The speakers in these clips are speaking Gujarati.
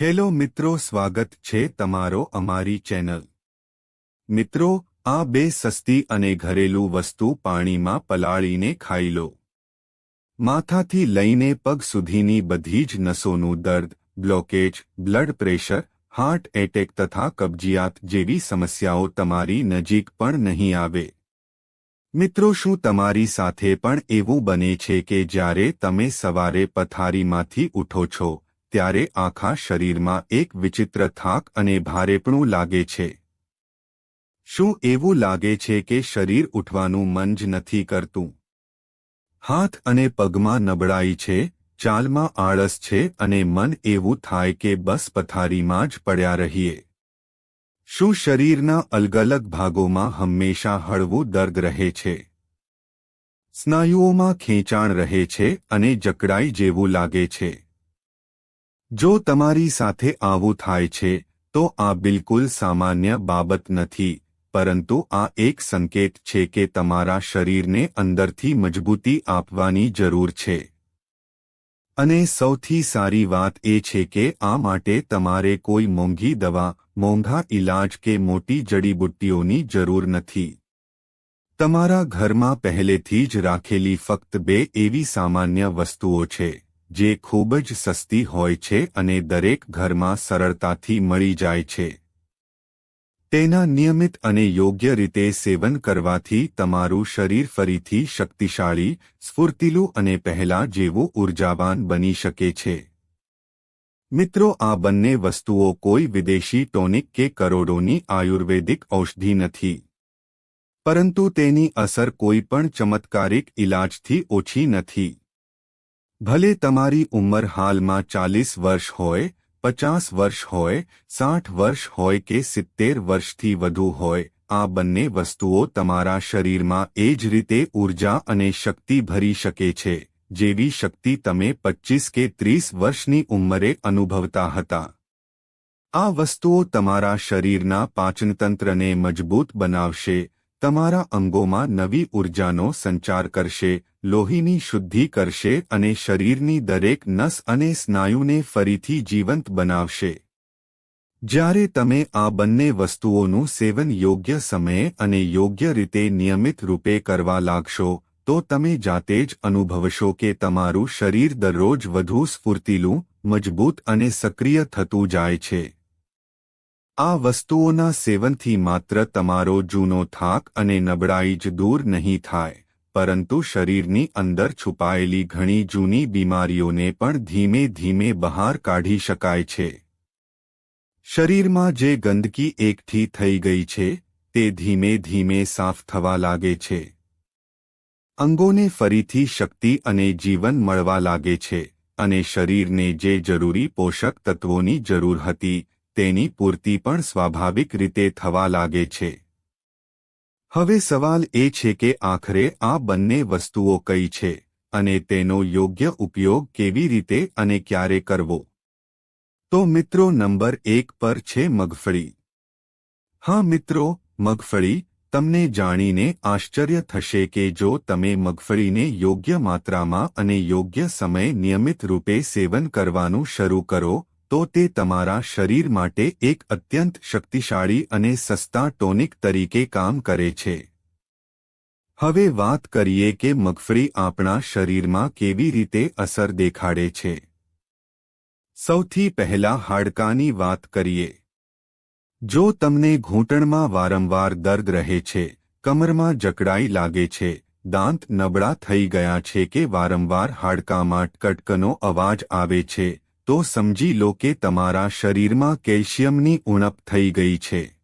હેલો મિત્રો, સ્વાગત છે તમારો અમારી ચેનલ. મિત્રો, આ બે સસ્તી અને ઘરેલું વસ્તુ પાણીમાં પલાળીને ખાઈ લો. માથાથી લઈને પગ સુધીની બધી જ નસોનું દર્દ blockage blood pressure heart attack તથા કબજિયાત જેવી સમસ્યાઓ તમારી નજીક પણ નહીં આવે. મિત્રો, શું તમારી સાથે પણ એવું બને છે કે જ્યારે તમે સવારે પથારીમાંથી ઉઠો છો? ત્યારે આખા શરીરમાં એક વિચિત્ર થાક અને ભારેપણું લાગે છે. શું એવું લાગે છે કે શરીર ઉઠવાનું મન જ નથી કરતું? હાથ અને પગમાં નબળાઈ છે, ચાલમાં આળસ છે અને મન એવું થાય કે બસ પથારીમાં જ પડ્યા રહીએ. શું શરીરના અલગ અલગ ભાગોમાં હંમેશા હળવું દર્દ રહે છે? સ્નાયુઓમાં ખેંચાણ રહે છે અને જકડાઈ જેવું લાગે છે. જો તમારી સાથે આવું થાય છે, તો આ બિલકુલ સામાન્ય બાબત નથી, પરંતુ આ એક સંકેત છે કે તમારા શરીરને અંદરથી મજબૂતી આપવાની જરૂર છે. અને સૌથી સારી વાત એ છે કે આ માટે તમારે કોઈ મોંઘી દવા, મોંઘા ઇલાજ કે મોટી જડીબુટ્ટીઓની જરૂર નથી. તમારા ઘરમાં પહેલેથી જ રાખેલી ફક્ત બે એવી સામાન્ય વસ્તુઓ છે. જે ખૂબ જ સસ્તી હોય છે અને દરેક ઘરમાં સરળતાથી મળી જાય છે. તેના નિયમિત અને યોગ્ય રીતે સેવન કરવાથી તમારું શરીર ફરીથી શક્તિશાળી, સ્ફૂર્તિલું અને પહેલા જેવું ઉર્જાવાન બની શકે છે. મિત્રો, આ બંને વસ્તુઓ કોઈ વિદેશી ટોનિક કે કરોડોની આયુર્વેદિક ઔષધિ નથી. પરંતુ તેની અસર કોઈ પણ ચમત્કારિક ઇલાજથી ઓછી નથી. ભલે તમારી ઉંમર હાલમાં ચાલીસ વર્ષ હોય, પચાસ વર્ષ હોય, સાઠ વર્ષ હોય કે સિત્તેર વર્ષથી વધુ હોય, આ બંને વસ્તુઓ તમારા શરીરમાં એ જ રીતે ઊર્જા અને શક્તિ ભરી શકે છે, જેવી શક્તિ તમે પચ્ચીસ કે ત્રીસ વર્ષની ઉંમરે અનુભવતા હતા. આ વસ્તુઓ તમારા શરીરના પાચનતંત્રને મજબૂત બનાવશે, તમારા અંગોમાં નવી ઊર્જાનો સંચાર કરશે લોહીની શુદ્ધિ કરશે અને શરીરની દરેક નસ અને સ્નાયુને ફરીથી જીવંત બનાવશે. જ્યારે તમે આ બંને વસ્તુઓનું સેવન યોગ્ય સમયે અને યોગ્ય રીતે નિયમિત રૂપે કરવા લાગશો, તો તમે જાતે જ અનુભવશો કે તમારું શરીર દરરોજ વધુ સ્ફૂર્તિલું, મજબૂત અને સક્રિય થતું જાય છે. આ વસ્તુઓના સેવનથી માત્ર તમારો જૂનો થાક અને નબળાઈ જ દૂર નહીં થાય. પરંતુ શરીરની અંદર છુપાયેલી ઘણી જૂની બીમારીઓને પણ ધીમે ધીમે બહાર કાઢી શકાય છે શરીરમાં જે ગંદકી એકઠી થઈ ગઈ છે તે ધીમે ધીમે સાફ થવા લાગે છે અંગોને ફરીથી શક્તિ અને જીવન મળવા લાગે છે અને શરીરને જે જરૂરી પોષક તત્વોની જરૂર હતી તેની પૂર્તિ પણ સ્વાભાવિક રીતે થવા લાગે છે હવે સવાલ એ છે કે આખરે આ બંને વસ્તુઓ કઈ છે? અને તેનો યોગ્ય ઉપયોગ કેવી રીતે અને ક્યારે કરવો? તો મિત્રો નંબર એક પર છે મગફળી. હા મિત્રો, મગફળી તમને જાણીને આશ્ચર્ય થશે કે જો તમે મગફળીને યોગ્ય માત્રામાં અને યોગ્ય સમય નિયમિત રૂપે સેવન કરવાનું શરૂ કરો તો તે તમારા શરીર માટે એક અત્યંત શક્તિશાળી અને સસ્તા ટોનિક તરીકે કામ કરે છે. હવે વાત કરીએ કે મગફળી આપણા શરીરમાં કેવી રીતે અસર દેખાડે છે. સૌથી પહેલા હાડકાની વાત કરીએ. જો તમને ઘૂંટણમાં વારંવાર દર્દ રહે છે, કમરમાં જકડાઈ લાગે છે, દાંત નબળા થઈ ગયા છે કે વારંવાર હાડકામાં કટકનો અવાજ આવે છે તો સમજી લો કે તમારા શરીરમાં કેલ્શિયમની ઉણપ થઈ ગઈ છે.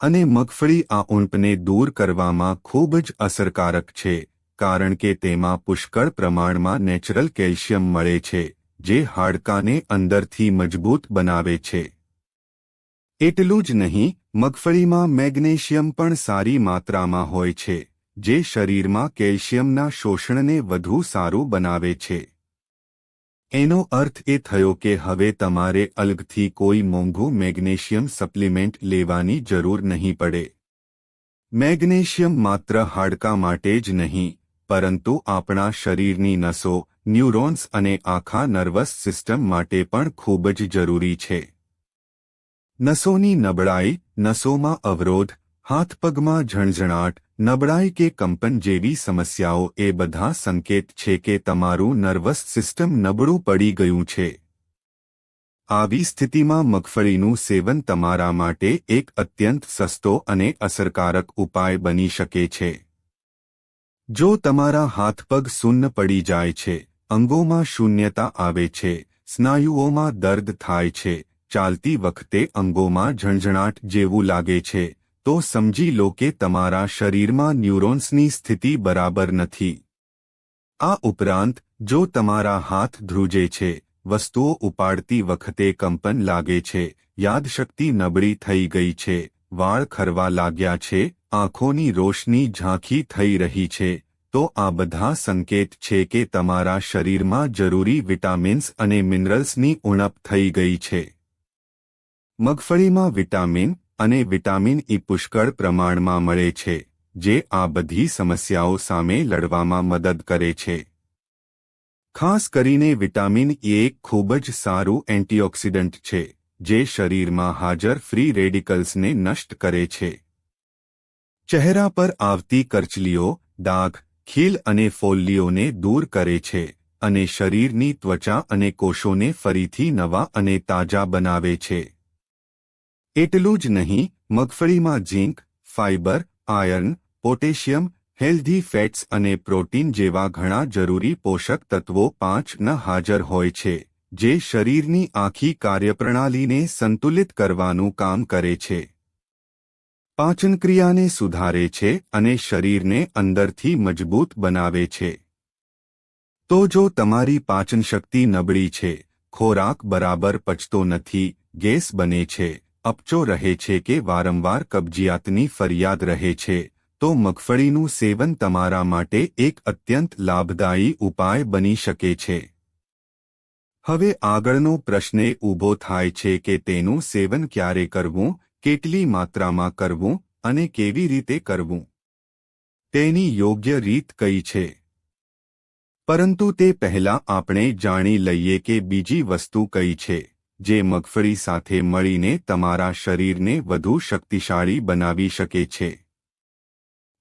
અને મગફળી આ ઉણપને દૂર કરવામાં ખૂબ જ અસરકારક છે, કારણ કે તેમાં પુષ્કળ પ્રમાણમાં નેચરલ કેલ્શિયમ મળે છે, જે હાડકાને અંદરથી મજબૂત બનાવે છે. એટલું જ નહીં, મગફળીમાં મેગ્નેશિયમ પણ સારી માત્રામાં હોય છે, જે શરીરમાં કેલ્શિયમના શોષણને વધુ સારું બનાવે છે. એનો અર્થ એ થયો કે હવે તમારે અલગથી કોઈ મોંઘું મેગ્નેશિયમ સપ્લિમેન્ટ લેવાની જરૂર નહીં પડે. મેગ્નેશિયમ માત્ર હાડકા માટે જ નહીં, પરંતુ આપણા શરીરની નસો, ન્યુરોન્સ અને આખા નર્વસ સિસ્ટમ માટે પણ ખૂબ જ જરૂરી છે. નસોની નબળાઈ, નસોમાં અવરોધ હાથપગમાં ઝણઝણાટ નબળાઈ કે કંપન જેવી સમસ્યાઓ એ બધા સંકેત છે કે તમારું નર્વસ સિસ્ટમ નબળું પડી ગયું છે. આવી સ્થિતિમાં મગફળીનું સેવન તમારા માટે એક અત્યંત સસ્તો અને અસરકારક ઉપાય બની શકે છે. જો તમારા હાથપગ શૂન્ય પડી જાય છે, અંગોમાં શૂન્યતા આવે છે, સ્નાયુઓમાં દર્દ થાય છે, ચાલતી વખતે અંગોમાં ઝણઝણાટ જેવું લાગે છે તો સમજી લો કે તમારા શરીરમાં ન્યુરોન્સની સ્થિતિ બરાબર નથી. આ ઉપરાંત, જો તમારા હાથ ધ્રુજે છે, વસ્તુઓ ઉપાડતી વખતે કંપન લાગે છે, યાદશક્તિ નબળી થઈ ગઈ છે, વાળ ખરવા લાગ્યા છે, આંખોની રોશની ઝાંખી થઈ રહી છે, તો આ બધા સંકેત છે કે તમારા શરીરમાં જરૂરી વિટામિન્સ અને મિનરલ્સની ઉણપ થઈ ગઈ છે. મગફળીમાં વિટામિન અને વિટામિન ઈ પુષ્કળ પ્રમાણમાં મળે છે, જે આ બધી સમસ્યાઓ સામે લડવામાં મદદ કરે છે. ખાસ કરીને વિટામિન ઈ એક ખૂબ જ સારું એન્ટીઓક્સિડન્ટ છે, જે શરીરમાં હાજર ફ્રી રેડિકલ્સને નષ્ટ કરે છે. ચહેરા પર આવતી કરચલીઓ, ડાઘ, ખીલ અને ફોલ્લીઓને દૂર કરે છે, અને શરીરની ત્વચા અને કોષોને ફરીથી નવા અને તાજા બનાવે છે. એટલું જ નહીં, મગફળીમાં zinc, fibre, iron, potassium, healthy fats અને પ્રોટીન જેવા ઘણા જરૂરી પોષક તત્વો પાંચ ન હાજર હોય છે, જે શરીરની આખી કાર્યપ્રણાલીને સંતુલિત કરવાનું કામ કરે છે. પાચનક્રિયાને સુધારે છે અને શરીરને અંદરથી મજબૂત બનાવે છે. તો જો તમારી પાચનશક્તિ નબળી છે, ખોરાક બરાબર પચતો નથી, ગેસ બને છે. અપચો રહે છે કે વારંવાર કબજિયાતની ફરિયાદ રહે છે, તો મગફળીનું સેવન તમારા માટે એક અત્યંત લાભદાયી ઉપાય બની શકે છે. હવે આગળનો પ્રશ્ન ઊભો થાય છે કે તેનું સેવન ક્યારે કરવું, કેટલી માત્રામાં કરવું અને કેવી રીતે કરવું. તેની યોગ્ય રીત કઈ છે? પરંતુ તે પહેલા આપણે જાણી લઈએ કે બીજી વસ્તુ કઈ છે. જે મગફળી સાથે મળીને તમારા શરીરને વધુ શક્તિશાળી બનાવી શકે છે.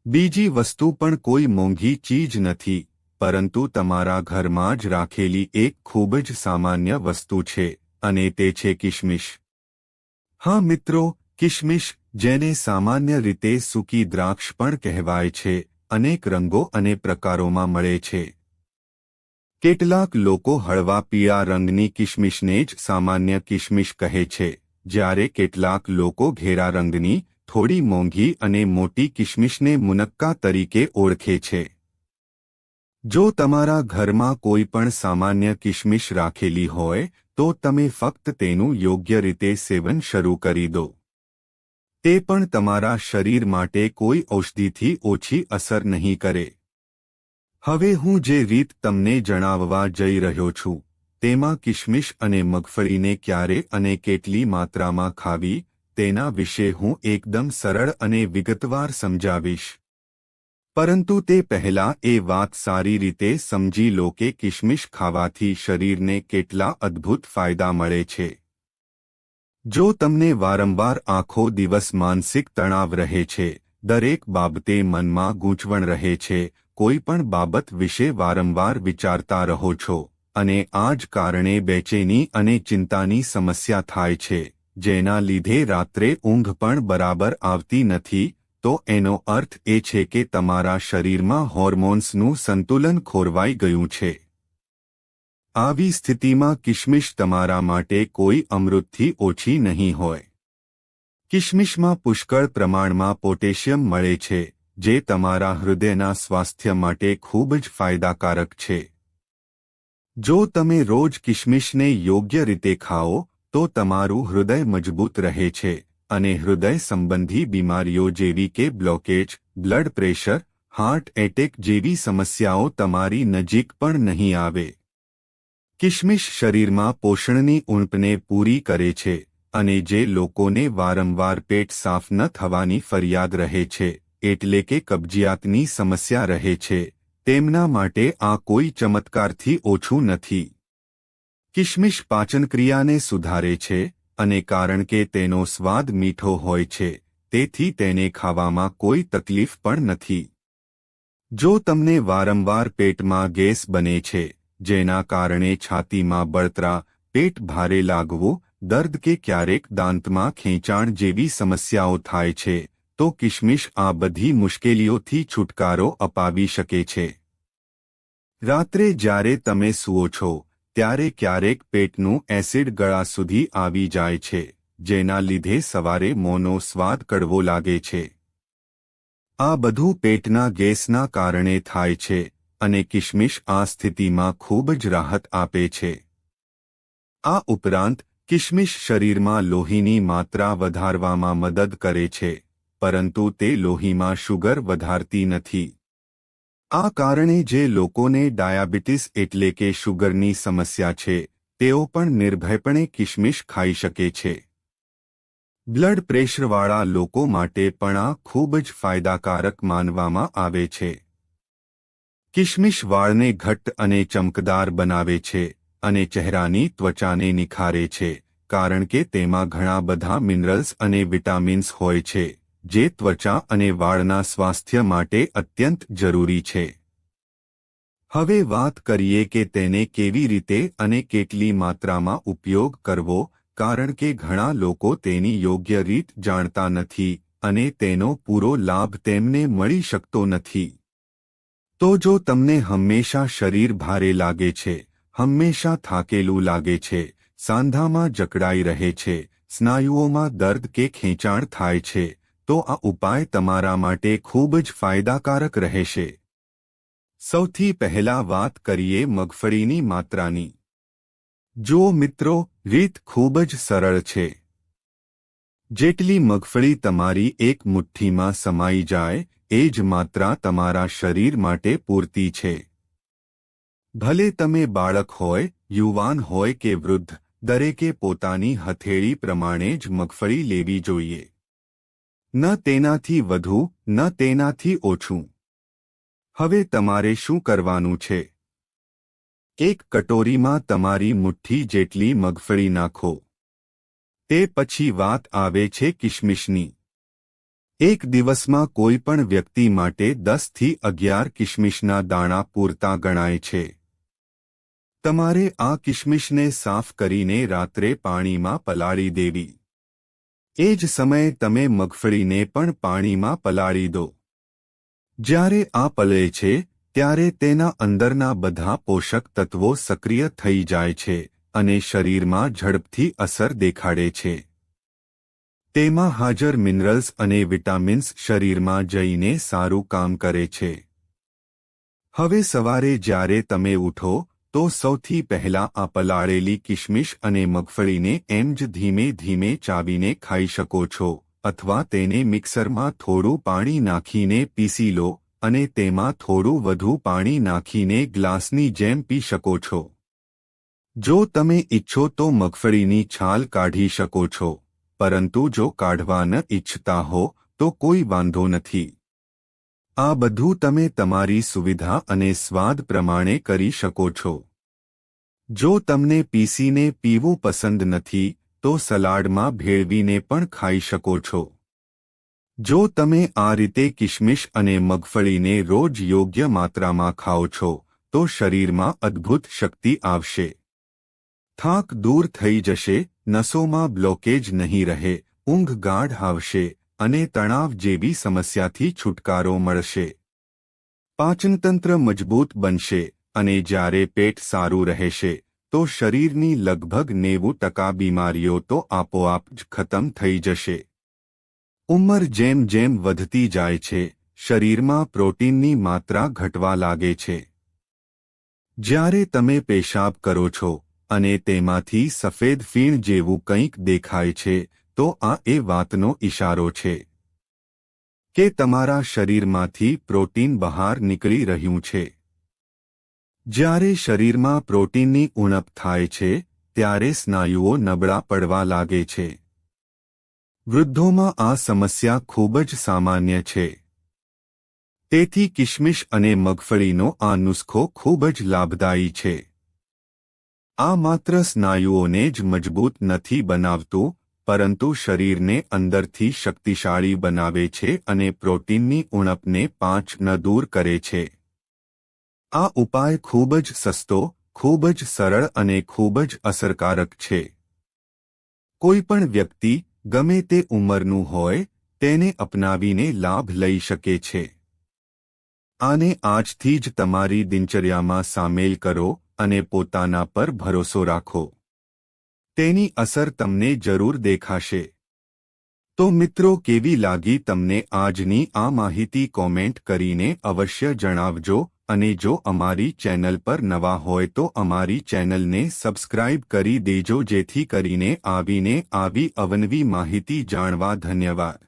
બીજી વસ્તુ પણ કોઈ મોંઘી ચીજ નથી, પરંતુ તમારા ઘરમાં જ રાખેલી એક ખૂબ જ સામાન્ય વસ્તુ છે, અને તે છે કિશમિશ હા મિત્રો કિશમિશ જેને સામાન્ય રીતે સૂકી દ્રાક્ષ પણ કહેવાય છે, અનેક રંગો અને પ્રકારોમાં મળે છે. કેટલાક લોકો હળવા પીળા રંગની કિશમિશને જ સામાન્ય કિશમિશ કહે છે, જ્યારે કેટલાક લોકો ઘેરા રંગની, થોડી મોંઘી અને મોટી કિશમિશને મુનક્કા તરીકે ઓળખે છે. જો તમારા ઘરમાં કોઈ પણ સામાન્ય કિશમિશ રાખેલી હોય, તો તમે ફક્ત તેનું યોગ્ય રીતે સેવન શરૂ કરી દો. તે પણ તમારા શરીર માટે કોઈ ઔષધિથી ઓછી અસર નહીં કરે. હવે હું જે રીત તમને જણાવવા જઈ રહ્યો છું, તેમાં કિશમિશ અને મગફળીને ક્યારે અને કેટલી માત્રામાં ખાવી, તેના વિશે હું એકદમ સરળ અને વિગતવાર સમજાવીશ. પરંતુ તે પહેલાં એ વાત સારી રીતે સમજી લો કે કિશમિશ ખાવાથી શરીરને કેટલા અદ્ભુત ફાયદા મળે છે. જો તમને વારંવાર આખો દિવસ માનસિક તણાવ રહે છે, દરેક બાબતે મનમાં ગૂંચવણ રહે છે કોઈ પણ બાબત વિશે વારંવાર વિચારતા રહો છો અને આ જ કારણે બેચેની અને ચિંતાની સમસ્યા થાય છે. જેના લીધે રાત્રે ઊંઘ પણ બરાબર આવતી નથી, તો એનો અર્થ એ છે કે તમારા શરીરમાં હોર્મોન્સનું સંતુલન ખોરવાઈ ગયું છે. આવી સ્થિતિમાં કિશમિશ તમારા માટે કોઈ અમૃતથી ઓછી નહીં હોય. કિશમિશમાં પુષ્કળ પ્રમાણમાં પોટેશિયમ મળે છે. જે તમારા હૃદયના સ્વાસ્થ્ય માટે ખૂબ જ ફાયદાકારક છે. જો તમે રોજ કિશમિશને યોગ્ય રીતે ખાઓ, તો તમારું હૃદય મજબૂત રહે છે અને હૃદય સંબંધી બીમારીઓ જેવી કે blockage blood pressure heart attack જેવી સમસ્યાઓ તમારી નજીક પણ નહીં આવે. કિશમિશ શરીરમાં પોષણની ઉણપને પૂરી કરે છે અને જે લોકોને વારંવાર પેટ સાફ ન થવાની ફરિયાદ રહે છે. એટલે કે કબજિયાતની સમસ્યા રહે છે, તેમના માટે આ કોઈ ચમત્કારથી ઓછું નથી. કિશમિશ પાચનક્રિયાને સુધારે છે, અને કારણ કે તેનો સ્વાદ મીઠો હોય છે, તેથી તેને ખાવામાં કોઈ તકલીફ પણ નથી. જો તમને વારંવાર પેટમાં ગેસ બને છે, જેના કારણે છાતીમાં બળતરા, પેટ ભારે લાગવું, દર્દ કે ક્યારેક દાંતમાં ખેંચાણ જેવી સમસ્યાઓ થાય છે તો કિશમિશ આ બધી મુશ્કેલીઓથી છુટકારો અપાવી શકે છે. રાત્રે જ્યારે તમે સૂઓ છો, ત્યારે ક્યારેક પેટનું એસિડ ગળા સુધી આવી જાય છે, જેના લીધે સવારે મોનો સ્વાદ કડવો લાગે છે. આ બધું પેટના ગેસના કારણે થાય છે, અને કિશમિશ આ સ્થિતિમાં ખૂબ જ રાહત આપે છે. આ ઉપરાંત, કિશમિશ શરીરમાં લોહીની માત્રા વધારવામાં મદદ કરે છે. પરંતુ તે લોહીમાં શુગર વધારતી નથી. આ કારણે જે લોકોને ડાયાબિટીસ એટલે કે શુગરની સમસ્યા છે, તેઓ પણ નિર્ભયપણે કિશમિશ ખાઈ શકે છે. બ્લડ પ્રેશરવાળા લોકો માટે પણ આ ખૂબ જ ફાયદાકારક માનવામાં આવે છે. કિશમિશ વાળને ઘટ્ટ અને ચમકદાર બનાવે છે અને ચહેરાની ત્વચાને નિખારે છે, કારણ કે તેમાં ઘણા બધા મિનરલ્સ અને વિટામિન્સ હોય છે. જે ત્વચા અને વાળના સ્વાસ્થ્ય માટે અત્યંત જરૂરી છે. હવે વાત કરીએ કે તેને કેવી રીતે અને કેટલી માત્રામાં ઉપયોગ કરવો, કારણ કે ઘણા લોકો તેની યોગ્ય રીત જાણતા નથી અને તેનો પૂરો લાભ તેમને મળી શકતો નથી. તો જો તમને હંમેશા શરીર ભારે લાગે છે, હંમેશા થાકેલું લાગે છે, સાંધામાં જકડાઈ રહે છે, સ્નાયુઓમાં દર્દ કે ખેંચાણ થાય છે તો આ ઉપાય તમારા માટે ખૂબ જ ફાયદાકારક રહેશે. સૌથી પહેલા વાત કરીએ મગફળીની માત્રાની. જો મિત્રો, રીત ખૂબ જ સરળ છે. જેટલી મગફળી તમારી એક મુઠ્ઠીમાં સમાઈ જાય, એ જ માત્રા તમારા શરીર માટે પૂરતી છે. ભલે તમે બાળક હોય, યુવાન હોય કે વૃદ્ધ, દરેકે પોતાની હથેળી પ્રમાણે જ મગફળી લેવી જોઈએ. ન તેનાથી વધુ, ન તેનાથી ઓછું. હવે તમારે શું કરવાનું છે? એક કટોરીમાં તમારી મુઠ્ઠી જેટલી મગફળી નાખો. તે પછી વાત આવે છે કિશમિશની એક દિવસમાં કોઈ પણ વ્યક્તિ માટે દસથી અગિયાર કિશમિશના દાણા પૂરતા ગણાય છે. તમારે આ કિશમિશને સાફ કરીને રાત્રે પાણીમાં પલાળી દેવી. એ જ સમયે તમે મગફળીને પણ પાણીમાં પલાળી દો. જ્યારે આ પલે છે, ત્યારે તેના અંદરના બધા પોષક તત્વો સક્રિય થઈ જાય છે અને શરીરમાં ઝડપથી અસર દેખાડે છે. તેમાં હાજર મિનરલ્સ અને વિટામિન્સ શરીરમાં જઈને સારું કામ કરે છે. હવે સવારે જ્યારે તમે ઉઠો તો સૌથી પહેલા આ પલાળેલી કિશમિશ અને મગફળીને એમ જ ધીમે ધીમે ચાવીને ખાઈ શકો છો, અથવા તેને મિક્સરમાં થોડું પાણી નાખીને પીસી લો, અને તેમાં થોડું વધુ પાણી નાખીને ગ્લાસની જેમ પી શકો છો. જો તમે ઈચ્છો તો મગફળીની છાલ કાઢી શકો છો, પરંતુ જો કાઢવા ન ઈચ્છતા હો, તો કોઈ વાંધો નથી. આ બધું તમે તમારી સુવિધા અને સ્વાદ પ્રમાણે કરી શકો છો. જો તમને પીસીને પીવું પસંદ નથી, તો સલાડમાં ભેળવીને પણ ખાઈ શકો છો. જો તમે આ રીતે કિશમિશ અને મગફળીને રોજ યોગ્ય માત્રામાં ખાઓ છો, તો શરીરમાં અદ્ભુત શક્તિ આવશે. થાક દૂર થઈ જશે, નસોમાં બ્લોકેજ નહીં રહે, ઊંઘ ગાઢ આવશે અને તણાવ જેવી સમસ્યાથી છુટકારો મળશે. પાચનતંત્ર મજબૂત બનશે અને જ્યારે પેટ સારું રહેશે, તો શરીરની લગભગ નેવું ટકા બીમારીઓ તો આપોઆપ જ ખતમ થઈ જશે. ઉંમર જેમ જેમ વધતી જાય છે, શરીરમાં પ્રોટીનની માત્રા ઘટવા લાગે છે. જ્યારે તમે પેશાબ કરો છો અને તેમાંથી સફેદ ફીણ જેવું કંઈક દેખાય છે તો આ એ વાતનો ઇશારો છે કે તમારા શરીરમાંથી પ્રોટીન બહાર નીકળી રહ્યું છે. જ્યારે શરીરમાં પ્રોટીનની ઉણપ થાય છે, ત્યારે સ્નાયુઓ નબળા પડવા લાગે છે. વૃદ્ધોમાં આ સમસ્યા ખૂબ જ સામાન્ય છે. તેથી કિશમિશ અને મગફળીનો આ નુસ્ખો ખૂબ જ લાભદાયી છે. આ માત્ર સ્નાયુઓને જ મજબૂત નથી બનાવતું પરંતુ શરીરને અંદરથી શક્તિશાળી બનાવે છે અને પ્રોટીનની ઉણપને પાંચ ન દૂર કરે છે. આ ઉપાય ખૂબ જ સસ્તો, ખૂબ જ સરળ અને ખૂબ જ અસરકારક છે. કોઈપણ વ્યક્તિ, ગમે તે ઉંમરનું હોય, તેને અપનાવીને લાભ લઈ શકે છે. આને આજથી જ તમારી દિનચર્યામાં સામેલ કરો અને પોતાના પર ભરોસો રાખો. તેની અસર તમને જરૂર દેખાશે. તો મિત્રો, કેવી લાગી તમને આજની આ માહિતી કોમેન્ટ કરીને અવશ્ય જણાવજો અને જો અમારી ચેનલ પર નવા હોય તો અમારી ચેનલને સબસ્ક્રાઇબ કરી દેજો જેથી કરીને આવીને આવી અવનવી માહિતી જાણવા ધન્યવાદ.